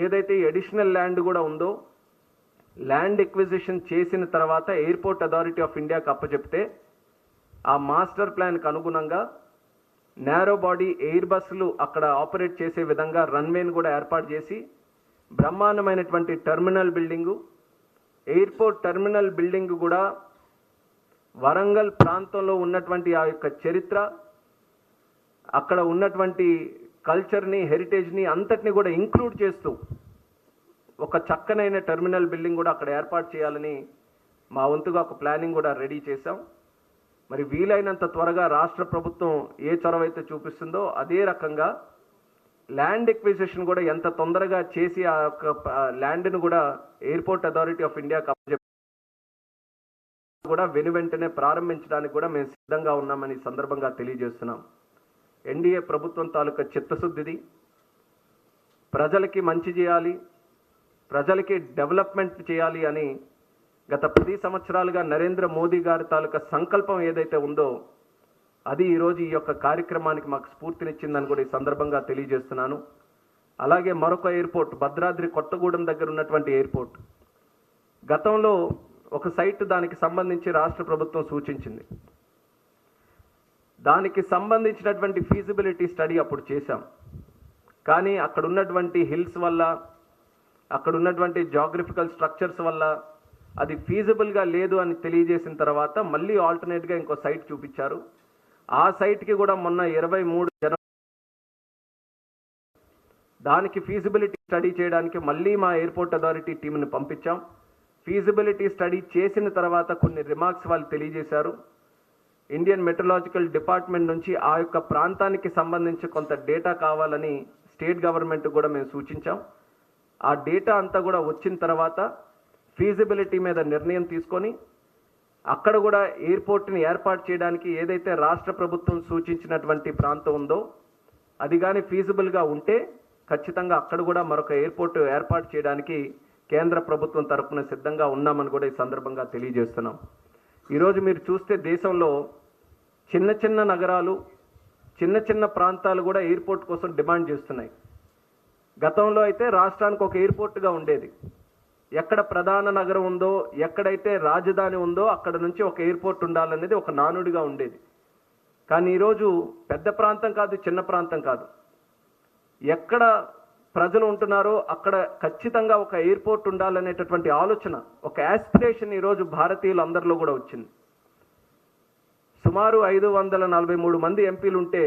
ఏదైతే additional land కూడా ఉందో ల్యాండ్ ఎక్విజిషన్ చేసిన తర్వాత ఎయిర్పోర్ట్ అథారిటీ ఆఫ్ ఇండియాకి అప్పచెప్తే ఆ మాస్టర్ ప్లాన్కి అనుగుణంగా నేరో బాడీ ఎయిర్ బస్సులు అక్కడ ఆపరేట్ చేసే విధంగా రన్వేని కూడా ఏర్పాటు చేసి బ్రహ్మాండమైనటువంటి terminal building airport terminal building కూడా వరంగల్ ప్రాంతంలో ఉన్నటువంటి ఆ యొక్క చరిత్ర అక్కడ ఉన్నటువంటి కల్చర్ని హెరిటేజ్ని అంతటిని కూడా ఇంక్లూడ్ చేస్తూ ఒక చక్కనైన టెర్మినల్ బిల్డింగ్ కూడా అక్కడ ఏర్పాటు చేయాలని మా వంతుగా ఒక ప్లానింగ్ కూడా రెడీ చేశాం. మరి వీలైనంత త్వరగా రాష్ట్ర ప్రభుత్వం ఏ చొరవ అయితే చూపిస్తుందో అదే రకంగా ల్యాండ్ ఎక్విజిషన్ కూడా ఎంత తొందరగా చేసి ఆ యొక్క ల్యాండ్ను కూడా ఎయిర్పోర్ట్ అథారిటీ ఆఫ్ ఇండియాకి కూడా వెను వెంటనే ప్రారంభించడానికి కూడా మేము సిద్ధంగా ఉన్నామని సందర్భంగా తెలియజేస్తున్నాం. ఎన్డీఏ ప్రభుత్వం తాలూకా చిత్తశుద్ధిది. ప్రజలకి మంచి చేయాలి ప్రజలకి డెవలప్మెంట్ చేయాలి అని గత పది సంవత్సరాలుగా నరేంద్ర మోదీ గారి తాలూకా సంకల్పం ఏదైతే ఉందో అది ఈరోజు ఈ యొక్క కార్యక్రమానికి మాకు స్ఫూర్తినిచ్చిందని కూడా ఈ సందర్భంగా తెలియజేస్తున్నాను. అలాగే మరొక ఎయిర్పోర్ట్ భద్రాద్రి కొత్తగూడెం దగ్గర ఉన్నటువంటి ఎయిర్పోర్ట్. గతంలో ఒక సైట్ దానికి సంబంధించి రాష్ట్ర ప్రభుత్వం సూచించింది. దానికి సంబంధించినటువంటి ఫీజిబిలిటీ స్టడీ అప్పుడు చేశాం. కానీ అక్కడ ఉన్నటువంటి హిల్స్ వల్ల అక్కడ ఉన్నటువంటి జాగ్రఫికల్ స్ట్రక్చర్స్ వల్ల అది ఫీజిబుల్గా లేదు అని తెలియజేసిన తర్వాత మళ్ళీ ఆల్టర్నేట్గా ఇంకో సైట్ చూపించారు. ఆ సైట్కి కూడా మొన్న ఇరవై మూడు జన దానికి ఫీజిబిలిటీ స్టడీ చేయడానికి మళ్ళీ మా ఎయిర్పోర్ట్ అథారిటీ టీంని పంపించాం. ఫీజిబిలిటీ స్టడీ చేసిన తర్వాత కొన్ని రిమార్క్స్ వాళ్ళు తెలియజేశారు. ఇండియన్ మెట్రలాజికల్ డిపార్ట్మెంట్ నుంచి ఆ యొక్క ప్రాంతానికి సంబంధించి కొంత డేటా కావాలని స్టేట్ గవర్నమెంట్ కూడా మేము సూచించాం. ఆ డేటా అంతా కూడా వచ్చిన తర్వాత ఫీజిబిలిటీ మీద నిర్ణయం తీసుకొని అక్కడ కూడా ఎయిర్పోర్ట్ని ఏర్పాటు చేయడానికి ఏదైతే రాష్ట్ర ప్రభుత్వం సూచించినటువంటి ప్రాంతం ఉందో అది కానీ ఫీజిబుల్గా ఉంటే ఖచ్చితంగా అక్కడ కూడా మరొక ఎయిర్పోర్ట్ ఏర్పాటు చేయడానికి కేంద్ర ప్రభుత్వం తరపున సిద్ధంగా ఉన్నామని కూడా ఈ సందర్భంగా తెలియజేస్తున్నాం. ఈరోజు మీరు చూస్తే దేశంలో చిన్న చిన్న నగరాలు చిన్న చిన్న ప్రాంతాలు కూడా ఎయిర్పోర్ట్ కోసం డిమాండ్ చేస్తున్నాయి. గతంలో అయితే రాష్ట్రానికి ఒక ఎయిర్పోర్ట్గా ఉండేది. ఎక్కడ ప్రధాన నగరం ఉందో ఎక్కడైతే రాజధాని ఉందో అక్కడ నుంచి ఒక ఎయిర్పోర్ట్ ఉండాలనేది ఒక నానుడిగా ఉండేది. కానీ ఈరోజు పెద్ద ప్రాంతం కాదు చిన్న ప్రాంతం కాదు. ఎక్కడ ప్రజలు ఉంటున్నారో అక్కడ ఖచ్చితంగా ఒక ఎయిర్పోర్ట్ ఉండాలనేటటువంటి ఆలోచన ఒక యాస్పిరేషన్ ఈరోజు భారతీయులందరిలో కూడా వచ్చింది. సుమారు ఐదు వందల నలభై మూడు మంది ఎంపీలు ఉంటే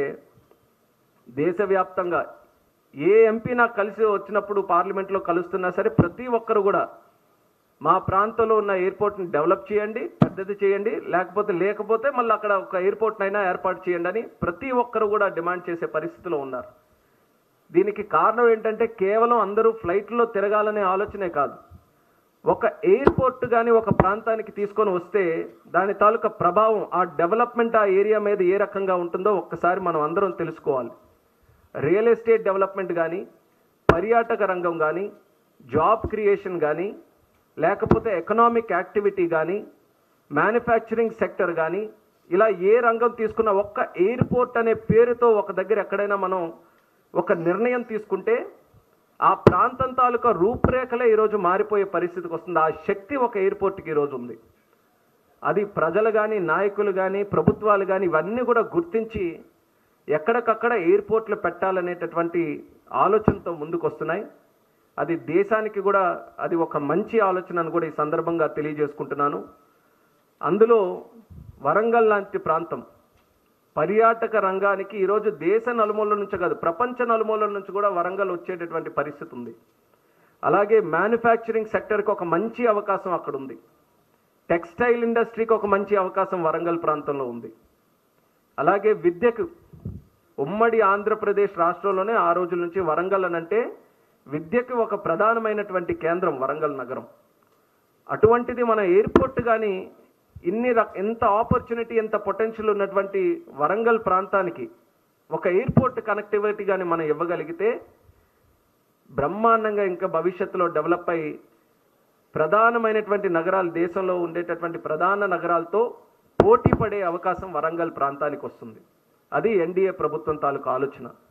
దేశవ్యాప్తంగా ఏ ఎంపీ నాకు కలిసి వచ్చినప్పుడు పార్లమెంట్లో కలుస్తున్నా సరే ప్రతి ఒక్కరు కూడా మా ప్రాంతంలో ఉన్న ఎయిర్పోర్ట్ని డెవలప్ చేయండి పెద్దది చేయండి లేకపోతే లేకపోతే మళ్ళీ అక్కడ ఒక ఎయిర్పోర్ట్నైనా ఏర్పాటు చేయండి అని ప్రతి ఒక్కరు కూడా డిమాండ్ చేసే పరిస్థితిలో ఉన్నారు. దీనికి కారణం ఏంటంటే కేవలం అందరూ ఫ్లైట్లో తిరగాలనే ఆలోచనే కాదు. ఒక ఎయిర్పోర్ట్ కానీ ఒక ప్రాంతానికి తీసుకొని వస్తే దాని తాలూకా ప్రభావం ఆ డెవలప్మెంట్ ఆ ఏరియా మీద ఏ రకంగా ఉంటుందో ఒక్కసారి మనం అందరం తెలుసుకోవాలి. రియల్ ఎస్టేట్ డెవలప్మెంట్ కానీ పర్యాటక రంగం కానీ జాబ్ క్రియేషన్ కానీ లేకపోతే ఎకనామిక్ యాక్టివిటీ కానీ మ్యానుఫ్యాక్చరింగ్ సెక్టర్ కానీ ఇలా ఏ రంగం తీసుకున్న ఒక్క ఎయిర్పోర్ట్ అనే పేరుతో ఒక దగ్గర ఎక్కడైనా మనం ఒక నిర్ణయం తీసుకుంటే ఆ ప్రాంతం తాలూకా రూపురేఖలే ఈరోజు మారిపోయే పరిస్థితికి వస్తుంది. ఆ శక్తి ఒక ఎయిర్పోర్ట్కి ఈరోజు ఉంది. అది ప్రజలు కానీ నాయకులు కానీ ప్రభుత్వాలు కానీ ఇవన్నీ కూడా గుర్తించి ఎక్కడికక్కడ ఎయిర్పోర్ట్లు పెట్టాలనేటటువంటి ఆలోచనతో ముందుకు వస్తున్నాయి అది దేశానికి కూడా అది ఒక మంచి ఆలోచన అని కూడా ఈ సందర్భంగా తెలియజేసుకుంటున్నాను. అందులో వరంగల్ లాంటి ప్రాంతం పర్యాటక రంగానికి ఈరోజు దేశ నలుమూలల నుంచి కాదు ప్రపంచ నలుమూలల నుంచి కూడా వరంగల్ వచ్చేటటువంటి పరిస్థితి ఉంది. అలాగే మ్యానుఫ్యాక్చరింగ్ సెక్టర్కి ఒక మంచి అవకాశం అక్కడ ఉంది. టెక్స్టైల్ ఇండస్ట్రీకి ఒక మంచి అవకాశం వరంగల్ ప్రాంతంలో ఉంది. అలాగే విద్యకు ఉమ్మడి ఆంధ్రప్రదేశ్ రాష్ట్రంలోనే ఆ రోజుల నుంచి వరంగల్ అనంటే విద్యకు ఒక ప్రధానమైనటువంటి కేంద్రం వరంగల్ నగరం. అటువంటిది మన ఎయిర్పోర్ట్ కానీ ఇన్ని రక ఎంత ఆపర్చునిటీ ఎంత పొటెన్షియల్ ఉన్నటువంటి వరంగల్ ప్రాంతానికి ఒక ఎయిర్పోర్ట్ కనెక్టివిటీ కానీ మనం ఇవ్వగలిగితే బ్రహ్మాండంగా ఇంకా భవిష్యత్తులో డెవలప్ అయ్యి ప్రధానమైనటువంటి నగరాలు దేశంలో ఉండేటటువంటి ప్రధాన నగరాలతో పోటీ పడే అవకాశం వరంగల్ ప్రాంతానికి వస్తుంది. అది ఎన్డీఏ ప్రభుత్వం తాలూకు ఆలోచన.